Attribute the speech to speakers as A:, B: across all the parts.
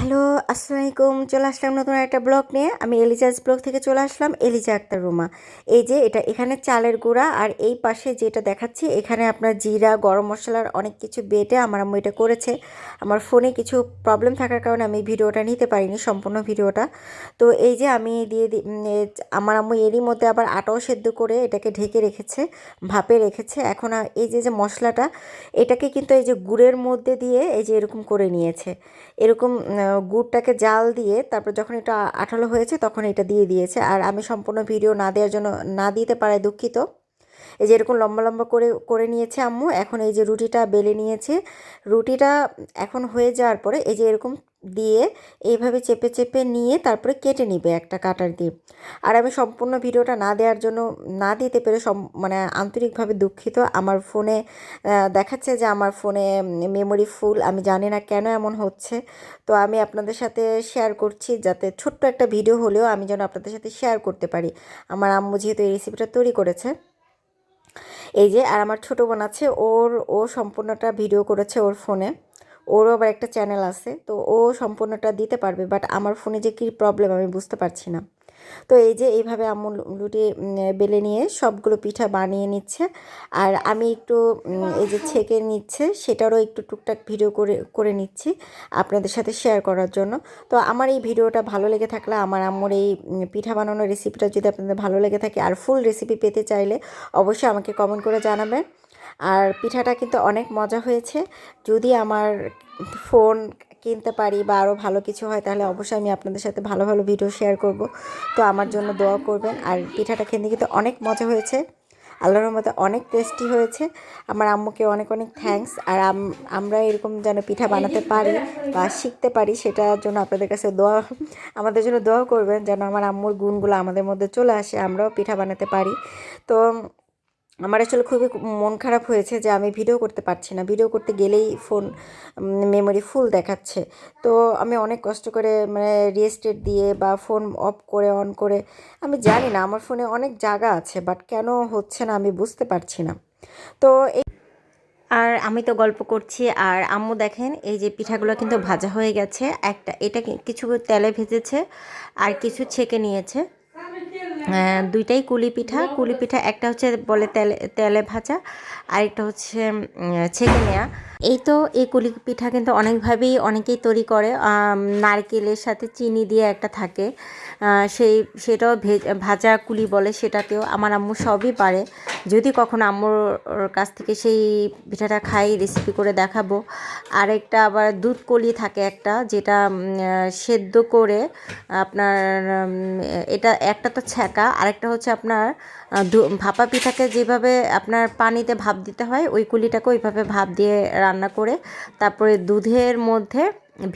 A: Hello আসসালামু আলাইকুম চলে আসলাম নতুন একটা ব্লগ নিয়ে। আমি এলিজাস ব্লগ থেকে চলে আসলাম, এলিজা আক্তার রুমা। এই যে, এটা এখানে চালের গুঁড়া আর এই পাশে যেটা দেখাচ্ছি, এখানে আপনার জিরা, গরম মশলার অনেক কিছু বেটে আমার আম্মু এটা করেছে। আমার ফোনে কিছু প্রবলেম থাকার কারণে আমি ভিডিওটা নিতে পারিনি, সম্পূর্ণ ভিডিওটা। তো এই যে, আমি দিয়ে আমার আম্মু এরই মধ্যে আবার আটাও সেদ্ধ করে এটাকে ঢেকে রেখেছে, ভাপে রেখেছে। এখন এই যে যে মশলাটা, এটাকে কিন্তু এই যে, গুড়ের মধ্যে দিয়ে এই যে, এরকম করে নিয়েছে। এরকম গুড়টাকে জাল দিয়ে তারপর যখন এটা আঠালো হয়েছে তখন এটা দিয়ে দিয়েছে। আর আমি সম্পূর্ণ ভিডিও না দেওয়ার জন্য, না দিতে পারায় দুঃখিত। এই যে এরকম লম্বা লম্বা করে করে নিয়েছে আম্মু, এখন এই যে রুটিটা বেলে নিয়েছে। রুটিটা এখন হয়ে যাওয়ার পরে এই যে এরকম দিয়ে এইভাবে চেপে চেপে নিয়ে তারপরে কেটে নিবে একটা কাটার দিয়ে। আর আমি সম্পূর্ণ ভিডিওটা না দেওয়ার জন্য, না দিতে পেরে সম মানে আন্তরিকভাবে দুঃখিত। আমার ফোনে দেখাচ্ছে যে আমার ফোনে মেমোরি ফুল আমি জানি না কেন এমন হচ্ছে। তো আমি আপনাদের সাথে শেয়ার করছি যাতে ছোট্ট একটা ভিডিও হলেও আমি যেন আপনাদের সাথে শেয়ার করতে পারি। আমার আম্মু যেহেতু এই রেসিপিটা তৈরি করেছে। এই যে, আর আমার ছোটো বোন আছে, ওর, ও সম্পূর্ণটা ভিডিও করেছে ওর ফোনে। ওরও আবার একটা চ্যানেল আছে, তো ও সম্পূর্ণটা দিতে পারবে বাট আমার ফোনে যে কী প্রবলেম আমি বুঝতে পারছি না। তো এই যে এইভাবে আম্মু লুটে বেলে নিয়ে সবগুলো পিঠা বানিয়ে নিচ্ছে, আর আমি একটু এই যে ছেঁকে নিচ্ছে, সেটারও একটু টুকটাক ভিডিও করে করে নিচ্ছি আপনাদের সাথে শেয়ার করার জন্য। তো আমার এই ভিডিওটা ভালো লেগে থাকলে আমার আম্মুর এই পিঠা বানানোর রেসিপিটা যদি আপনাদের ভালো লেগে থাকে, আর ফুল রেসিপি পেতে চাইলে অবশ্যই আমাকে কমেন্ট করে জানাবেন। আর পিঠাটা কিন্তু অনেক মজা হয়েছে। যদি আমার ফোন কিনতে পারি বা আরও ভালো কিছু হয়, তাহলে অবশ্যই আমি আপনাদের সাথে ভালো ভালো ভিডিও শেয়ার করব। তো আমার জন্য দোয়া করবেন। আর পিঠাটা খেতে কিন্তু অনেক মজা হয়েছে। আল্লাহর রহমতে অনেক টেস্টি হয়েছে। আমার আম্মুকে অনেক অনেক থ্যাঙ্কস আর আম- আমরা এরকম যেন পিঠা বানাতে পারি বা শিখতে পারি, সেটার জন্য আপনাদের কাছে দোয়া, আমাদের জন্য দোয়া করবেন যেন আমার আম্মুর গুণগুলো আমাদের মধ্যে চলে আসে, আমরাও পিঠা বানাতে পারি। তো আমার আসলে খুবই মন খারাপ হয়েছে যে আমি ভিডিও করতে পারছি না। ভিডিও করতে গেলেই ফোন মেমোরি ফুল দেখাচ্ছে। তো আমি অনেক কষ্ট করে মানে রিয়েস্টেট দিয়ে বা ফোন অফ করে অন করে, আমি জানি না, আমার ফোনে অনেক জায়গা আছে বাট কেন হচ্ছে না আমি বুঝতে পারছি না। তো এই আর আমি তো গল্প করছি, আর আম্মু দেখেন, এই যে পিঠাগুলো কিন্তু ভাজা হয়ে গেছে, একটা, এটা কিছু তেলে ভেজেছে, আর কিছু ছেঁকে নিয়েছে। দুইটাই কুলি পিঠা। কুলি পিঠা একটা হচ্ছে বলে তেলে তেলে ভাজা আর একটা হচ্ছে ছেঁকে নেওয়া এই তো এই কুলি পিঠা কিন্তু অনেকভাবেই অনেকেই তৈরি করে। নারকেলের সাথে চিনি দিয়ে একটা থাকে। সেই, সেটাও ভাজা কুলি বলে সেটাতেও আমার আম্মু সবই পারে। যদি কখনো আম্মুর কাছ থেকে সেই পিঠাটা খাই রেসিপি করে দেখাবো। আরেকটা আবার দুধ কলি থাকে একটা, যেটা সেদ্ধ করে আপনার এটা একটা তো ছ্যাঁকা, আরেকটা হচ্ছে আপনার ভাপা পিঠাকে যেভাবে আপনার পানিতে ভাপ দিতে হয়, ওই কুলিটাকে ওইভাবে ভাপ দিয়ে রান্না করে, তারপরে দুধের মধ্যে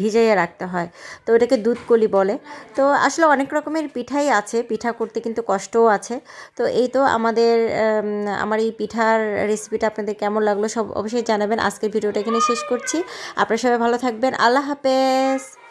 A: ভিজাইয়ে রাখতে হয়। তো এটাকে দুধকলি বলে। তো আসলে অনেক রকমের পিঠাই আছে। পিঠা করতে কিন্তু কষ্টও আছে। তো এই তো আমাদের আমার এই পিঠার রেসিপিটা আপনাদের কেমন লাগল সব অবশ্যই জানাবেন। আজকের ভিডিওটা এখানে শেষ করছি। আপনারা সবাই ভালো থাকবেন। আল্লাহ হাফেজ।